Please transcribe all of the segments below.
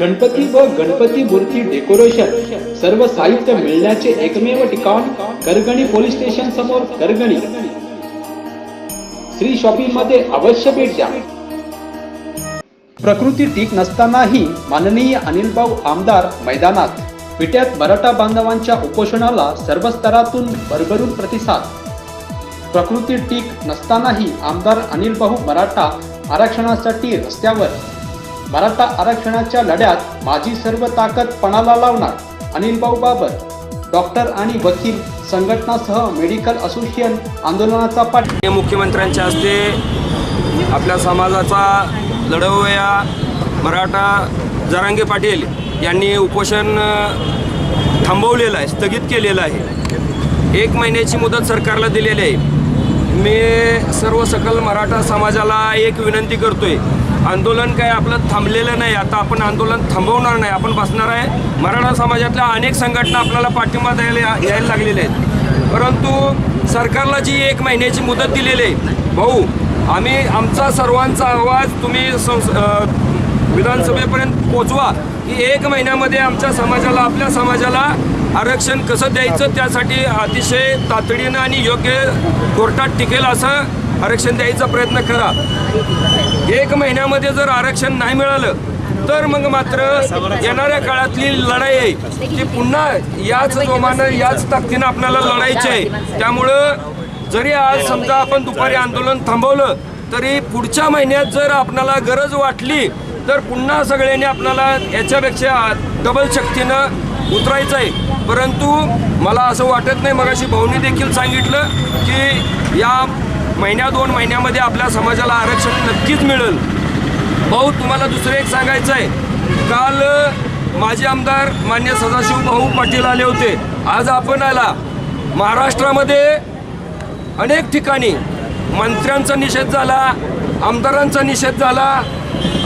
गणपती व गणपती मूर्ती डेकोरेशन सर्व साहित्य मिळण्याचे एकमेव ठिकाण करगणी पोलीस स्टेशन समोर करगणी. श्री शॉपिंगमध्ये अवश्य भेट द्या. प्रकृती ठीक नसतानाही माननीय अनिल भाऊ आमदार मैदानात विट्यात मराठा बांधवांच्या उपोषणाला सर्व स्तरातून भरभरून प्रतिसाद. प्रकृती ठीक नसतानाही आमदार अनिल भाऊ मराठा आरक्षणासाठी रस्त्यावर मराठा आरक्षणाच्या लढ्यात माझी सर्व ताकद पणाला लावणार अनिल भाऊ बाबर डॉक्टर आणि वकील संघटनासह मेडिकल असोसिएशन आंदोलनाचा पाठ मुख्यमंत्र्यांच्या हस्ते आपल्या समाजाचा लढवया मराठा जरांगे पाटील यांनी उपोषण थांबवलेलं आहे स्थगित केलेलं आहे. एक महिन्याची मुदत सरकारला दिलेली आहे. मी सर्व सकल मराठा समाजाला एक विनंती करतोय. आंदोलन काय आपलं थांबलेलं नाही. आता आपण आंदोलन थांबवणार नाही. आपण बसणार आहे. मराठा समाजातल्या अनेक संघटना आपल्याला पाठिंबा द्यायला यायला लागलेल्या आहेत. परंतु सरकारला जी एक महिन्याची मुदत दिलेली आहे भाऊ आम्ही आमचा सर्वांचा आवाज तुम्ही संस विधानसभेपर्यंत पोचवा की एक महिन्यामध्ये आमच्या समाजाला आपल्या समाजाला आरक्षण कसं द्यायचं त्यासाठी अतिशय तातडीनं आणि योग्य कोर्टात टिकेल असं आरक्षण द्यायचा प्रयत्न करा. एक महिन्यामध्ये जर आरक्षण नाही मिळालं तर मग मात्र येणाऱ्या काळातली लढाई आहे. की पुन्हा याच जोमानं याच ताकदीनं आपल्याला लढायची आहे. त्यामुळं जरी आज समजा आपण दुपारी आंदोलन थांबवलं तरी पुढच्या महिन्यात जर आपणाला गरज वाटली तर पुन्हा सगळ्यांनी आपल्याला याच्यापेक्षा डबल शक्तीनं उतरायचं आहे. परंतु मला असं वाटत नाही मगाशी भाऊनी देखील सांगितलं की या महिन्या दोन महिन्यामध्ये आपल्या समाजाला आरक्षण नक्कीच मिळेल. भाऊ तुम्हाला दुसरं एक सांगायचं आहे काल माजी आमदार मान्य सदाशिव भाऊ पाटील आले होते. आज आपण आला. महाराष्ट्रामध्ये अनेक ठिकाणी मंत्र्यांचा निषेध झाला आमदारांचा निषेध झाला.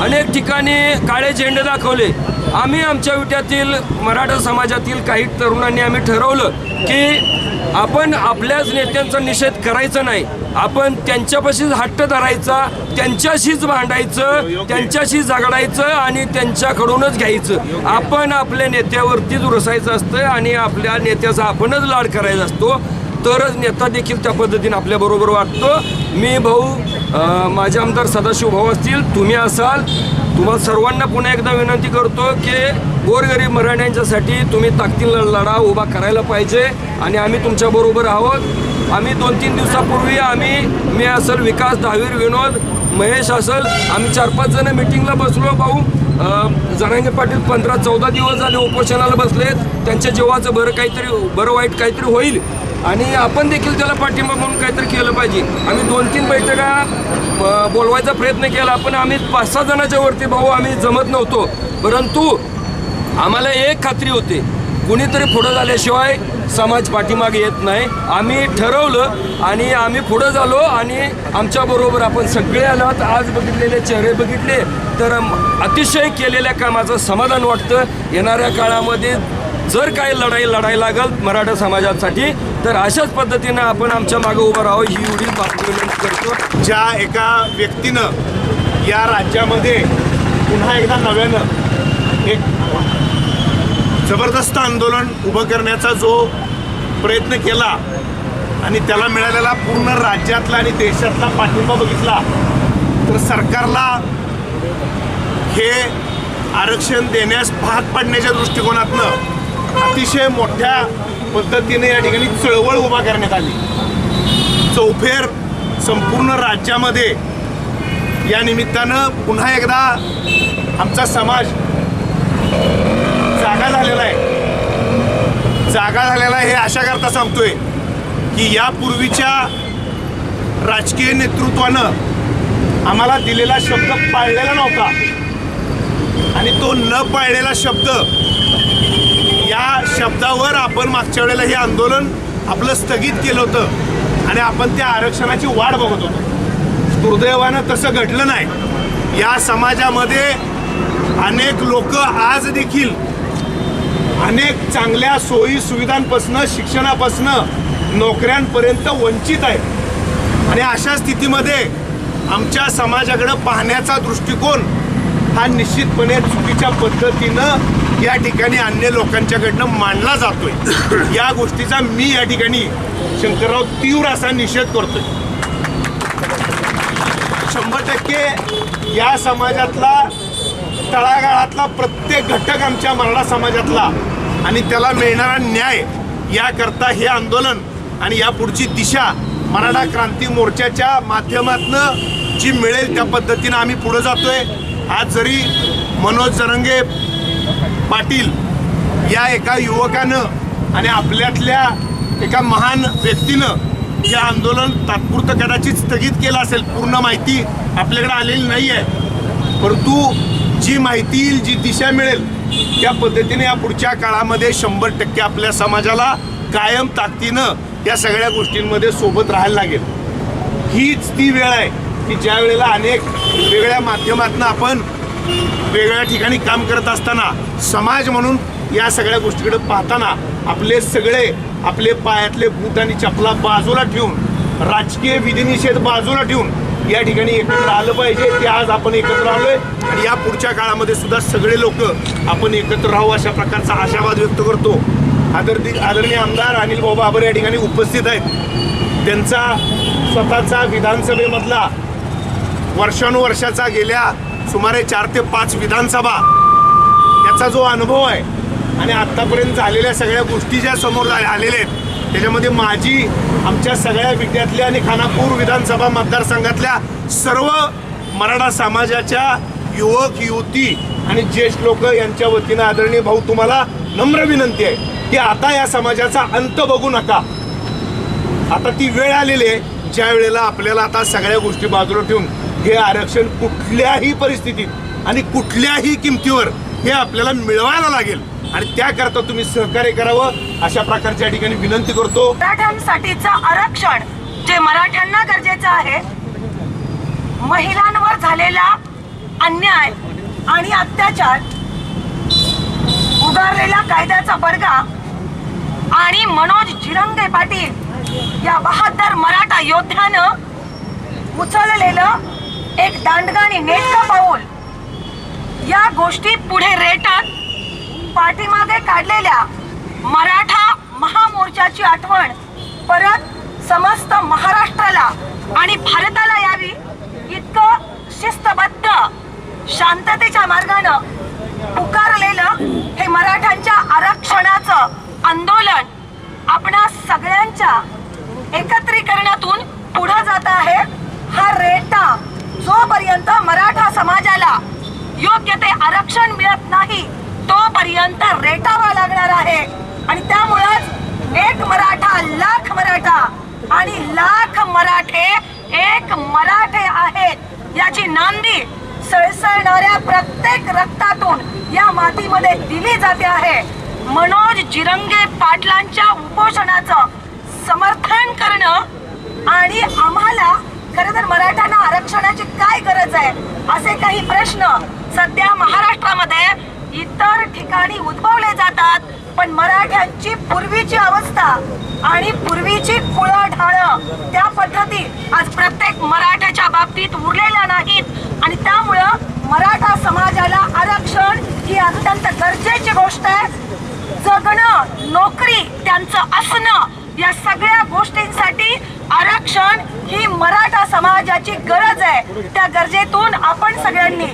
अनेक ठिकाणी काळे झेंडे दाखवले. आम्ही आमच्या विट्यातील मराठा समाजातील काही तरुणांनी आम्ही ठरवलं की आपण आपल्याच नेत्यांचा निषेध करायचा नाही. आपण त्यांच्यापाशीच हट्ट धरायचा त्यांच्याशीच भांडायचं त्यांच्याशी झगडायचं आणि त्यांच्याकडूनच घ्यायचं. आपण आपल्या नेत्यावरतीच रुसायचं असतं आणि आपल्या नेत्याचा आपणच लाड करायचा असतो. तरच नेता देखील त्या पद्धतीने आपल्याबरोबर वाटतो मी भाऊ माझे आमदार सदाशिव भाऊ असतील तुम्ही असाल. तुम्हाला सर्वांना पुन्हा एकदा विनंती करतो की गोरगरीब मराठ्यांच्यासाठी तुम्ही ताकदीला लढा उभा करायला पाहिजे आणि आम्ही तुमच्याबरोबर आहोत. आम्ही दोन तीन दिवसापूर्वी आम्ही मी असेल विकास दहावीर विनोद महेश असेल आम्ही चार पाच जण मिटिंगला बसलो भाऊ अं, जरांगे पाटील पंधरा चौदा दिवस झाले उपोषणाला बसलेत. त्यांच्या जीवाचं बरं काहीतरी बरं वाईट काहीतरी होईल. आणि आपण देखील त्याला पाठिंबा म्हणून काहीतरी केलं पाहिजे. आम्ही दोन तीन बैठका बोलवायचा प्रयत्न केला पण आम्ही पाच सहा जणाच्या वरती भाऊ आम्ही जमत नव्हतो. परंतु आम्हाला एक खात्री होते. कुणीतरी पुढं झाल्याशिवाय समाज पाठीमागे येत नाही. आम्ही ठरवलं आणि आम्ही पुढं झालो आणि आमच्याबरोबर आपण सगळे आलात. आज बघितलेले चेहरे बघितले तर अतिशय केलेल्या कामाचं समाधान वाटतं. येणाऱ्या काळामध्ये जर काही लढाई लढाई लागल मराठा समाजासाठी तर अशाच पद्धतीनं आपण आमच्या मागे उभं राहावं ही एवढी विनंती करतो. ज्या एका व्यक्तीनं या राज्यामध्ये पुन्हा एकदा नव्यानं एक जबरदस्त आंदोलन उभं करण्याचा जो प्रयत्न केला आणि त्याला मिळालेला पूर्ण राज्यातला आणि देशातला पाठिंबा बघितला तर सरकारला हे आरक्षण देण्यास भाग पाडण्याच्या दृष्टिकोनातनं अतिशय मोठ्या पद्धतीने या ठिकाणी चळवळ उभा करण्यात आली. चौफेर संपूर्ण राज्यामध्ये या निमित्तानं पुन्हा एकदा आमचा समाज जागा झालेला आहे जागा झालेला हे अशा करता सांगतोय की यापूर्वीच्या राजकीय नेतृत्वानं आम्हाला दिलेला शब्द पाळलेला नव्हता. आणि तो न पाळलेला शब्द या शब्दावर आपण मागच्या वेळेला हे आंदोलन आपलं स्थगित केलं होतं आणि आपण त्या आरक्षणाची वाट बघत होतो. दुर्दैवानं तसं घडलं नाही. या समाजामध्ये अनेक लोक आज देखील अनेक चांगल्या सोयी सुविधांपासनं शिक्षणापासनं नोकऱ्यांपर्यंत वंचित आहेत. आणि अशा स्थितीमध्ये आमच्या समाजाकडं पाहण्याचा दृष्टिकोन हा निश्चितपणे चुकीच्या पद्धतीनं या ठिकाणी अन्य लोकांच्याकडनं मांडला जातोय. या गोष्टीचा मी या ठिकाणी शंकरराव तीव्र असा निषेध करतोय. शंभर टक्के या समाजातला तळागाळातला प्रत्येक घटक आमच्या मराठा समाजातला आणि त्याला मिळणारा न्याय याकरता हे आंदोलन आणि या पुढची दिशा मराठा क्रांती मोर्चाच्या माध्यमातनं जी मिळेल त्या पद्धतीनं आम्ही पुढे जातोय. आज जरी मनोज जरंगे पाटील या एका युवकानं आणि आपल्यातल्या एका महान व्यक्तीनं हे आंदोलन तात्पुरतं कदाचित स्थगित केलं असेल पूर्ण माहिती आपल्याकडे आलेली नाही आहे परंतु जी माहिती येईल जी दिशा मिळेल त्या पद्धतीने या पुढच्या काळामध्ये शंभर टक्के आपल्या समाजाला कायम ताकदीनं या सगळ्या गोष्टींमध्ये सोबत राहायला लागेल. हीच ती वेळ आहे की ज्या वेळेला अनेक वेगळ्या माध्यमातून आपण वेगळ्या ठिकाणी काम करत असताना समाज म्हणून या सगळ्या गोष्टीकडे पाहताना आपले सगळे आपले पायातले बूट आणि चपला बाजूला ठेवून राजकीय विधिनिषेध बाजूला ठेवून या ठिकाणी एकत्र आलं पाहिजे ते आज आपण एकत्र आलोय. आणि या पुढच्या काळामध्ये सुद्धा सगळे लोक आपण एकत्र राहू अशा प्रकारचा आशावाद व्यक्त करतो. आदरणी आदरणीय आमदार अनिल बाबा आबर या ठिकाणी उपस्थित आहेत. त्यांचा स्वतःचा विधानसभेमधला वर्षानुवर्षाचा गेल्या सुमारे चार ते पाच विधानसभा याचा जो अनुभव आहे आणि आत्तापर्यंत झालेल्या सगळ्या गोष्टी ज्या समोर आलेल्या आहेत त्याच्यामध्ये माझी आमच्या सगळ्या विद्यातल्या आणि खानापूर विधानसभा मतदारसंघातल्या सर्व मराठा समाजाच्या युवक युवती आणि ज्येष्ठ लोक यांच्या वतीनं आदरणीय भाऊ तुम्हाला नम्र विनंती आहे की आता या समाजाचा अंत बघू नका. आता ती वेळ आलेली आहे ज्या वेळेला आपल्याला आता सगळ्या गोष्टी बाजूला ठेवून हे आरक्षण कुठल्याही परिस्थितीत आणि कुठल्याही किमतीवर हे आपल्याला मिळवायला लागेल. आणि त्याकरता तुम्ही सहकार्य करावं अशा प्रकारच्या ठिकाणी विनंती करतो. मराठ्यांसाठीचं आरक्षण जे मराठ्यांना गरजेचं आहे महिलांवर झालेला अन्याय आणि अत्याचार उगारलेला कायद्याचा बडगा आणि मनोज जिरंगे पाटील या बहादर मराठा योद्ध्यानं उचललेलं एक दांडगाणी नेटकं पाऊल. या गोष्टी पुढे रेटत पाठीमागे काढलेल्या मराठा महामोर्चाची आठवण परत समस्त महाराष्ट्राला आणि भारताला यावी इतकं शिस्तबद्ध शांततेच्या मार्गानं पुकारलेलं हे मराठ्यांच्या आरक्षणाचं आंदोलन आपणा सगळ्यांच्या एकत्रीकरणातून पुढे जात आहे. हा रेटा जोपर्यंत मराठा समाजाला योग्य ते आरक्षण मिळत नाही तोपर्यंत रेटावा लागणार आहे. आणि त्यामुळंच एक मराठा लाख मराठा आणि लाख मराठे एक मराठे आहेत. याची नांदी सळसळणाऱ्या प्रत्येक रक्तातून या मातीमध्ये दिली जाते आहे. मनोज जिरंगे पाटलांच्या उपोषणाचं समर्थन करणं आणि आम्हाला खरं तर मराठ्यांना आरक्षणाची काय गरज आहे? असे काही प्रश्न सध्या महाराष्ट्रामध्ये इतर ठिकाणी उद्भवले जातात पण मराठ्यांची पूर्वीची अवस्था आणि पूर्वीची कुळं ढाळं त्या पद्धती आज प्रत्येक मराठ्याच्या बाबतीत उरलेल्या नाहीत. आणि त्यामुळं मराठा समाजाला आरक्षण ही अत्यंत गरजेची गोष्ट आहे. जगणं नोकरी त्यांचं असणं या सगळ्या गोष्टींसाठी आरक्षण ही मराठा समाजाची गरज आहे. त्या गरजेतून आपण सगळ्यांनी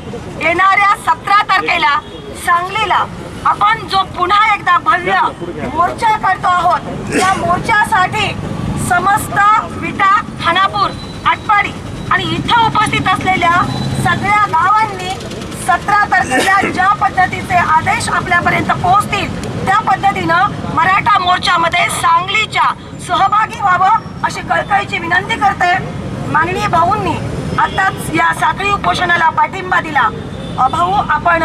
येणाऱ्या सतरा तारखेला सांगलीला आपण जो पुन्हा एकदा भव्य मोर्चा करतो आहोत त्या मोर्चासाठी समस्त विटा खानापूर आटपाडी आणि इथं उपस्थित असलेल्या सगळ्या गावांनी सतरा तारखेला ज्या पद्धतीचे आदेश आपल्यापर्यंत पोहोचतील त्या पद्धतीनं मराठा मोर्चामध्ये सांगलीच्या सहभागी व्हावं अशी कळकळीची विनंती करते. माननीय भाऊंनी आताच या साखळी उपोषणाला पाठिंबा दिला. भाऊ आपण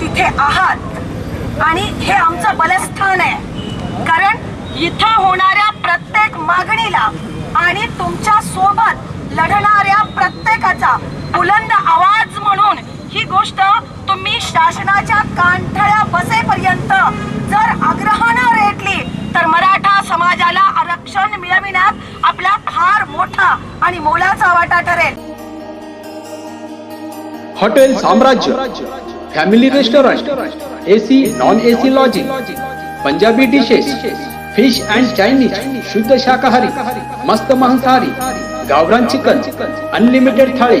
तिथे आहात आणि हे आमचं बलस्थान आहे. कारण इथं होणाऱ्या प्रत्येक मागणीला आणि तुमच्यासोबत लढणाऱ्या प्रत्येकाचा बुलंद आवाज म्हणून ही गोष्ट तुम्ही शासनाच्या कांठळ्या बसेपर्यंत जर आग्रहानं रेटली तर मराठा समाजाला आरक्षण मिळविण्यात आपला फार मोठा आणि मोलाचा वाटा ठरेल. Hotel Samrajya family restaurant AC non AC lodging Punjabi dishes fish and Chinese शुद्ध शाकाहारी मस्त मांसाहारी गावरान चिकन अनलिमिटेड थाळी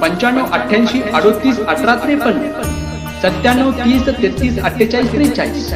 पंच्याण्णव अठ्ठ्याऐंशी अडोतीस अठरा त्रेपन्न सत्त्याण्णव तीस तेहतीस अठ्ठेचाळीस त्रेचाळीस.